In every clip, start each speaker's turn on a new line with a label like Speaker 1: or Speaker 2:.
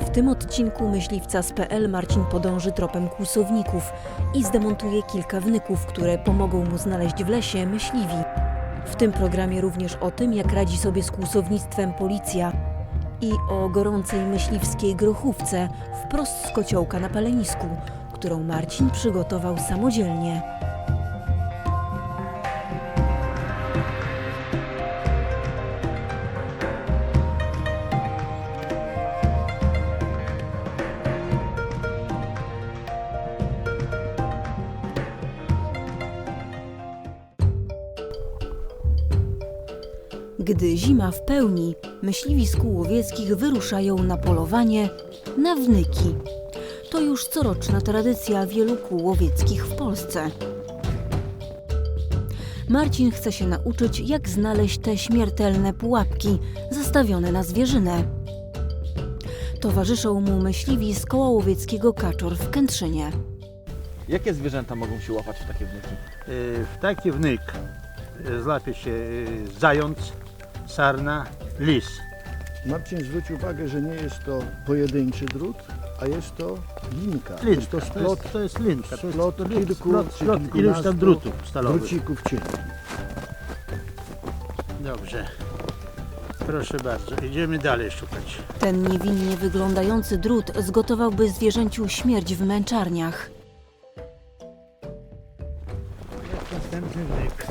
Speaker 1: W tym odcinku myśliwca z PL Marcin podąży tropem kłusowników i zdemontuje kilka wnyków, które pomogą mu znaleźć w lesie myśliwi. W tym programie również o tym, jak radzi sobie z kłusownictwem policja i o gorącej myśliwskiej grochówce wprost z kociołka na palenisku, którą Marcin przygotował samodzielnie. Gdy zima w pełni, myśliwi z kół łowieckich wyruszają na polowanie na wnyki. To już coroczna tradycja wielu kół łowieckich w Polsce. Marcin chce się nauczyć, jak znaleźć te śmiertelne pułapki zastawione na zwierzynę. Towarzyszą mu myśliwi z koła łowieckiego Kaczor w Kętrzynie.
Speaker 2: Jakie zwierzęta mogą się łapać w takie wnyki?
Speaker 3: Y, W taki wnyk y, złapie się y, zając, sarna, lis.
Speaker 4: Marcin zwróć uwagę, że nie jest to pojedynczy drut, a jest to linka.
Speaker 3: Linka,
Speaker 4: Jest to
Speaker 3: to
Speaker 4: splot,
Speaker 3: jest, to jest linka. To jest
Speaker 4: splot
Speaker 3: to
Speaker 4: kilku
Speaker 3: splot, splot iluś tam drutów stalowych.
Speaker 4: drucików cienkich.
Speaker 3: Dobrze. Proszę bardzo, idziemy dalej szukać.
Speaker 1: Ten niewinnie wyglądający drut zgotowałby zwierzęciu śmierć w męczarniach.
Speaker 3: Następny wnyk.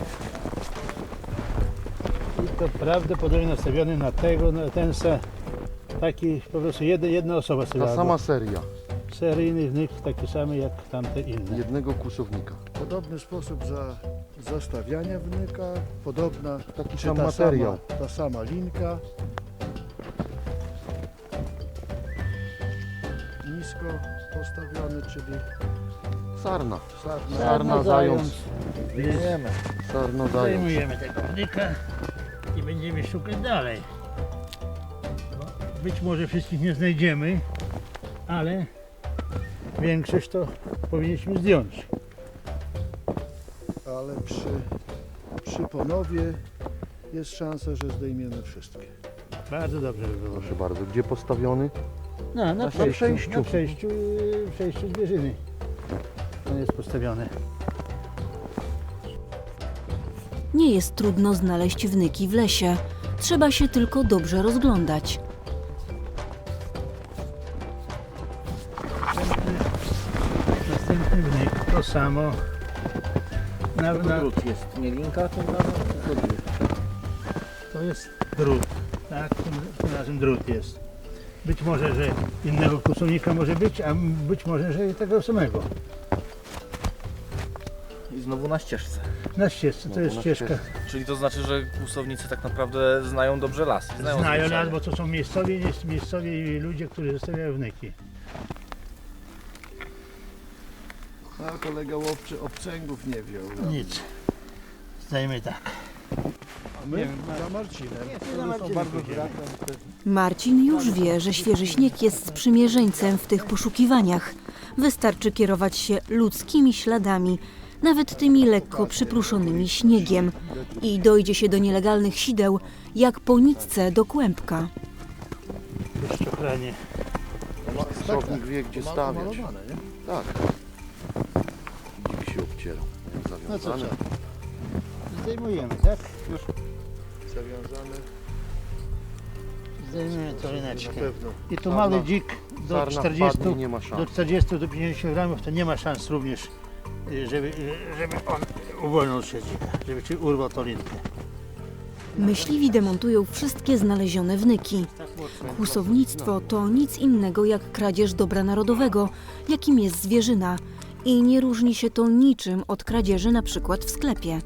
Speaker 3: To prawdopodobnie nastawiony na tego, na ten se, taki po prostu jedna, jedna osoba sobie
Speaker 5: Ta sama seria,
Speaker 3: Seryjny wnyk, taki sam jak tamte inne.
Speaker 5: jednego kłusownika.
Speaker 4: Podobny sposób za, zastawiania wnyka, podobna
Speaker 5: Taki
Speaker 4: czy
Speaker 5: sam
Speaker 4: ta
Speaker 5: materiał.
Speaker 4: sama, ta sama linka. Nisko postawiony, czyli
Speaker 5: Sarna,
Speaker 4: sarna.
Speaker 5: sarna, zając,
Speaker 3: Wiemy.
Speaker 5: sarno, zając.
Speaker 3: Zajmujemy tego wnyka i będziemy szukać dalej. No, Być może wszystkich nie znajdziemy, ale większość to powinniśmy zdjąć.
Speaker 4: ale przy, przy ponowie jest szansa, że zdejmiemy wszystkie.
Speaker 3: Bardzo dobrze by było.
Speaker 5: Proszę bardzo, gdzie postawiony?
Speaker 3: No, na,
Speaker 5: Na
Speaker 3: przejściu,
Speaker 5: przejściu.
Speaker 3: Na przejściu, przejściu zwierzyny. On jest postawiony.
Speaker 1: Nie jest trudno znaleźć wnyki w lesie. Trzeba się tylko dobrze rozglądać.
Speaker 3: Następny wnyk, to samo. Na, na,
Speaker 2: drut jest, nie linka, to na to drut.
Speaker 3: to jest drut. Tak, tym, tym razem drut jest. Być może, że innego kłusownika może być, a być może, że i tego samego.
Speaker 2: I znowu na ścieżce.
Speaker 3: Na ścieżce, to jest ścieżka.
Speaker 2: Czyli to znaczy, że kłusownicy tak naprawdę znają dobrze las. Znają
Speaker 3: Znają nas, bo to są miejscowi, miejscowi ludzie, którzy zostawiają wnyki.
Speaker 4: A kolega łowczy obcęgów nie wziął.
Speaker 3: Nic. Zdajemy tak.
Speaker 4: A my za Marcinem.
Speaker 3: są bardzo
Speaker 1: Marcin już wie, że świeży śnieg jest sprzymierzeńcem w tych poszukiwaniach. Wystarczy kierować się ludzkimi śladami, nawet tymi lekko przypruszonymi śniegiem, i dojdzie się do nielegalnych sideł, jak po nitce do kłębka.
Speaker 3: Szczochranie.
Speaker 5: Kłusownik wie, gdzie stawiać. Tak. Dzik się obcierał.
Speaker 3: No co
Speaker 5: Zawiązane.
Speaker 3: trzeba? Zdejmujemy, tak?
Speaker 4: Zawiązane
Speaker 3: Zdejmujemy
Speaker 4: na
Speaker 3: torineczkę.
Speaker 4: pewno.
Speaker 3: I tu
Speaker 5: Sarna-
Speaker 3: mały dzik do
Speaker 5: Sarna
Speaker 3: 40,
Speaker 5: wpadnie, nie ma
Speaker 3: do
Speaker 5: szans.
Speaker 3: 40 do 50 gramów to nie ma szans również, żeby, y, żeby on uwolnił się żeby ci urwał torinkę.
Speaker 1: Myśliwi demontują wszystkie znalezione wnyki. Kłusownictwo to nic innego jak kradzież dobra narodowego, jakim jest zwierzyna i nie różni się to niczym od kradzieży na przykład w sklepie.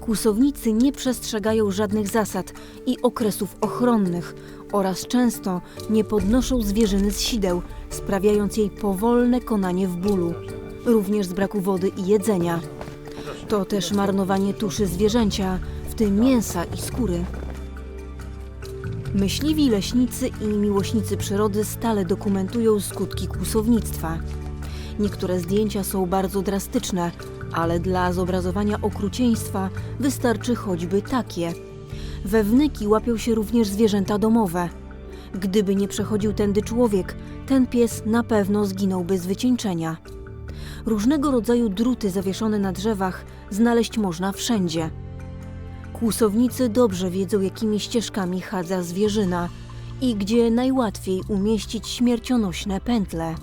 Speaker 1: Kłusownicy nie przestrzegają żadnych zasad i okresów ochronnych oraz często nie podnoszą zwierzyny z sideł, sprawiając jej powolne konanie w bólu, również z braku wody i jedzenia. To też marnowanie tuszy zwierzęcia, w tym mięsa i skóry. Myśliwi, leśnicy i miłośnicy przyrody stale dokumentują skutki kłusownictwa. Niektóre zdjęcia są bardzo drastyczne, ale dla zobrazowania okrucieństwa wystarczy choćby takie. We wnyki łapią się również zwierzęta domowe. Gdyby nie przechodził tędy człowiek, ten pies na pewno zginąłby z wycieńczenia. Różnego rodzaju druty zawieszone na drzewach znaleźć można wszędzie. Kłusownicy dobrze wiedzą, jakimi ścieżkami chadza zwierzyna i gdzie najłatwiej umieścić śmiercionośne pętle.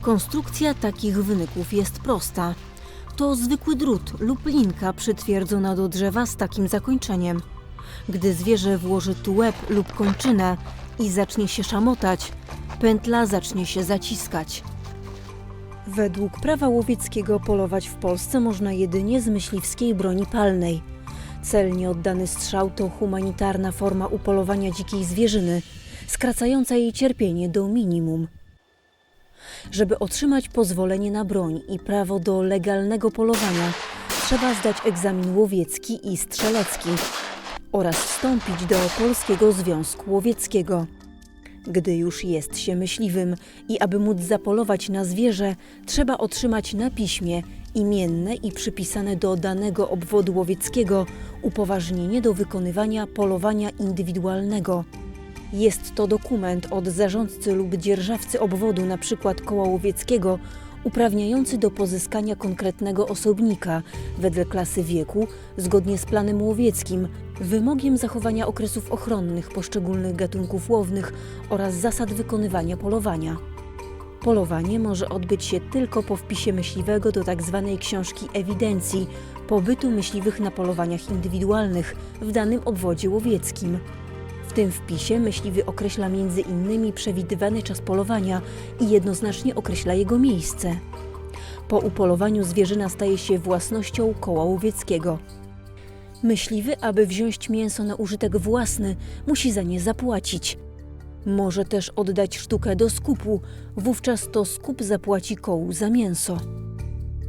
Speaker 1: Konstrukcja takich wnyków jest prosta. To zwykły drut lub linka przytwierdzona do drzewa z takim zakończeniem. Gdy zwierzę włoży tu łeb lub kończynę i zacznie się szamotać, pętla zacznie się zaciskać. Według prawa łowieckiego polować w Polsce można jedynie z myśliwskiej broni palnej. Celnie oddany strzał to humanitarna forma upolowania dzikiej zwierzyny, skracająca jej cierpienie do minimum. Żeby otrzymać pozwolenie na broń i prawo do legalnego polowania, trzeba zdać egzamin łowiecki i strzelecki oraz wstąpić do Polskiego Związku Łowieckiego. Gdy już jest się myśliwym i aby móc zapolować na zwierzę, trzeba otrzymać na piśmie imienne i przypisane do danego obwodu łowieckiego upoważnienie do wykonywania polowania indywidualnego. Jest to dokument od zarządcy lub dzierżawcy obwodu, np. koła łowieckiego, uprawniający do pozyskania konkretnego osobnika wedle klasy wieku, zgodnie z planem łowieckim, wymogiem zachowania okresów ochronnych poszczególnych gatunków łownych oraz zasad wykonywania polowania. Polowanie może odbyć się tylko po wpisie myśliwego do tzw. książki ewidencji pobytu myśliwych na polowaniach indywidualnych w danym obwodzie łowieckim. W tym wpisie myśliwy określa między innymi przewidywany czas polowania i jednoznacznie określa jego miejsce. Po upolowaniu zwierzyna staje się własnością koła łowieckiego. Myśliwy, aby wziąć mięso na użytek własny, musi za nie zapłacić. Może też oddać sztukę do skupu, wówczas to skup zapłaci kołu za mięso.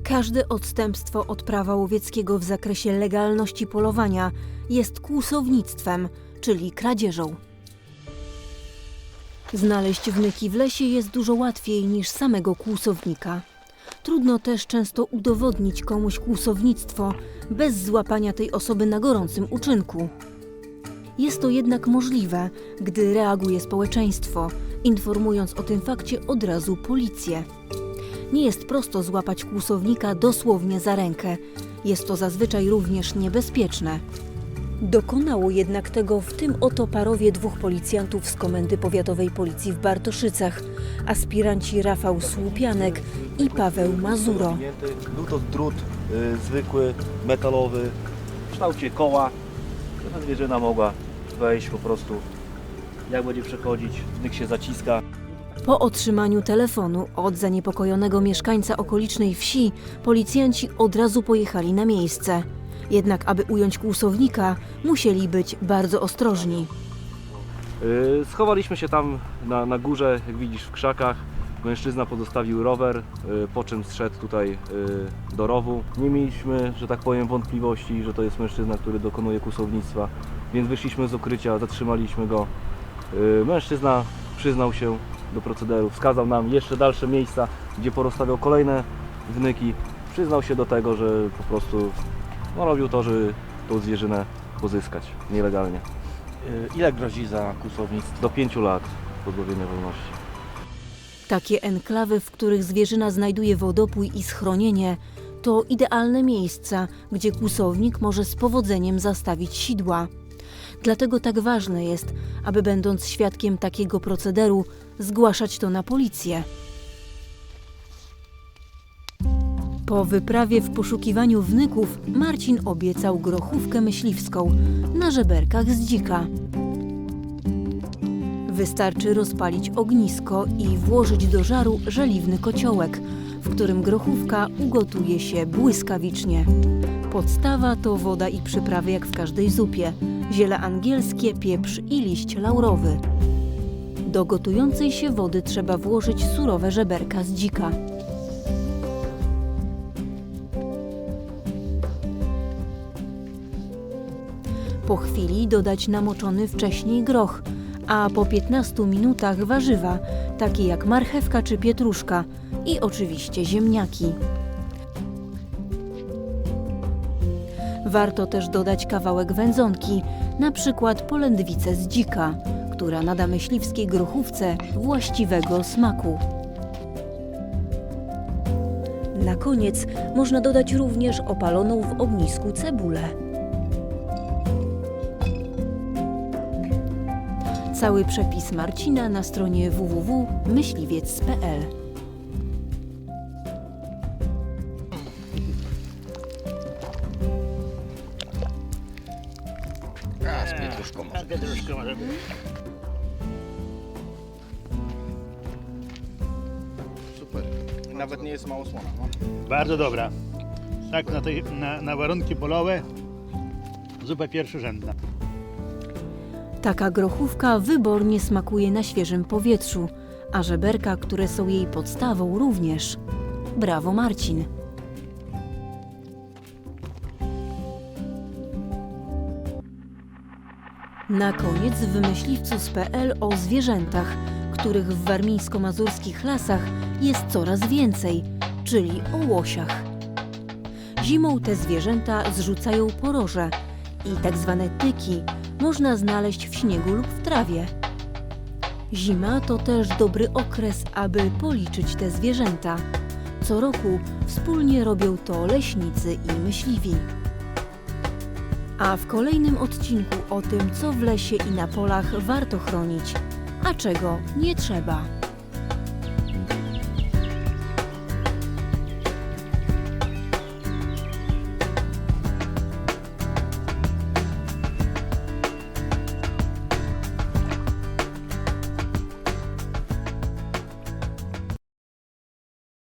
Speaker 1: Każde odstępstwo od prawa łowieckiego w zakresie legalności polowania jest kłusownictwem, czyli kradzieżą. Znaleźć wnyki w lesie jest dużo łatwiej niż samego kłusownika. Trudno też często udowodnić komuś kłusownictwo bez złapania tej osoby na gorącym uczynku. Jest to jednak możliwe, gdy reaguje społeczeństwo, informując o tym fakcie od razu policję. Nie jest prosto złapać kłusownika dosłownie za rękę. Jest to zazwyczaj również niebezpieczne. Dokonało jednak tego w tym oto parowie dwóch policjantów z Komendy Powiatowej Policji w Bartoszycach, aspiranci Rafał Słupianek i Paweł Mazuro.
Speaker 6: Był to drut y, zwykły, metalowy, w kształcie koła. Ta zwierzyna mogła wejść po prostu. Jak będzie przechodzić, wnyk się zaciska.
Speaker 1: Po otrzymaniu telefonu od zaniepokojonego mieszkańca okolicznej wsi, policjanci od razu pojechali na miejsce. Jednak, aby ująć kłusownika, musieli być bardzo ostrożni.
Speaker 6: Y, Schowaliśmy się tam na, na górze, jak widzisz, w krzakach. Mężczyzna pozostawił rower, y, po czym zszedł tutaj y, do rowu. Nie mieliśmy, że tak powiem, wątpliwości, że to jest mężczyzna, który dokonuje kłusownictwa, więc wyszliśmy z ukrycia, zatrzymaliśmy go. Mężczyzna przyznał się do procederu, wskazał nam jeszcze dalsze miejsca, gdzie porozstawiał kolejne wnyki. Przyznał się do tego, że po prostu no, robił to, żeby tą zwierzynę pozyskać nielegalnie.
Speaker 2: Y, Ile grozi za kłusownictwo?
Speaker 6: Do 5 lat pozbawienia wolności.
Speaker 1: Takie enklawy, w których zwierzyna znajduje wodopój i schronienie, to idealne miejsca, gdzie kłusownik może z powodzeniem zastawić sidła. Dlatego tak ważne jest, aby będąc świadkiem takiego procederu, zgłaszać to na policję. Po wyprawie w poszukiwaniu wnyków Marcin obiecał grochówkę myśliwską na żeberkach z dzika. Wystarczy rozpalić ognisko i włożyć do żaru żeliwny kociołek, w którym grochówka ugotuje się błyskawicznie. Podstawa to woda i przyprawy jak w każdej zupie, ziele angielskie, pieprz i liść laurowy. Do gotującej się wody trzeba włożyć surowe żeberka z dzika. Po chwili dodać namoczony wcześniej groch, a po 15 minutach warzywa, takie jak marchewka czy pietruszka i oczywiście ziemniaki. Warto też dodać kawałek wędzonki, na przykład polędwicę z dzika, która nada myśliwskiej grochówce właściwego smaku. Na koniec można dodać również opaloną w ognisku cebulę. Cały przepis Marcina na stronie www.myśliwiec.pl
Speaker 2: A, z pietruszką może.
Speaker 3: Może być.
Speaker 5: Super.
Speaker 2: Nawet nie jest mało słona. No.
Speaker 3: Bardzo dobra. Tak na, tej, na, na warunki polowe zupa pierwszorzędna.
Speaker 1: Taka grochówka wybornie smakuje na świeżym powietrzu, a żeberka, które są jej podstawą również. Brawo Marcin! Na koniec w myśliwcu z PL o zwierzętach, których w warmińsko-mazurskich lasach jest coraz więcej, czyli o łosiach. Zimą te zwierzęta zrzucają poroże i tak zwane tyki można znaleźć w śniegu lub w trawie. Zima to też dobry okres, aby policzyć te zwierzęta. Co roku wspólnie robią to leśnicy i myśliwi. A w kolejnym odcinku o tym, co w lesie i na polach warto chronić, a czego nie trzeba.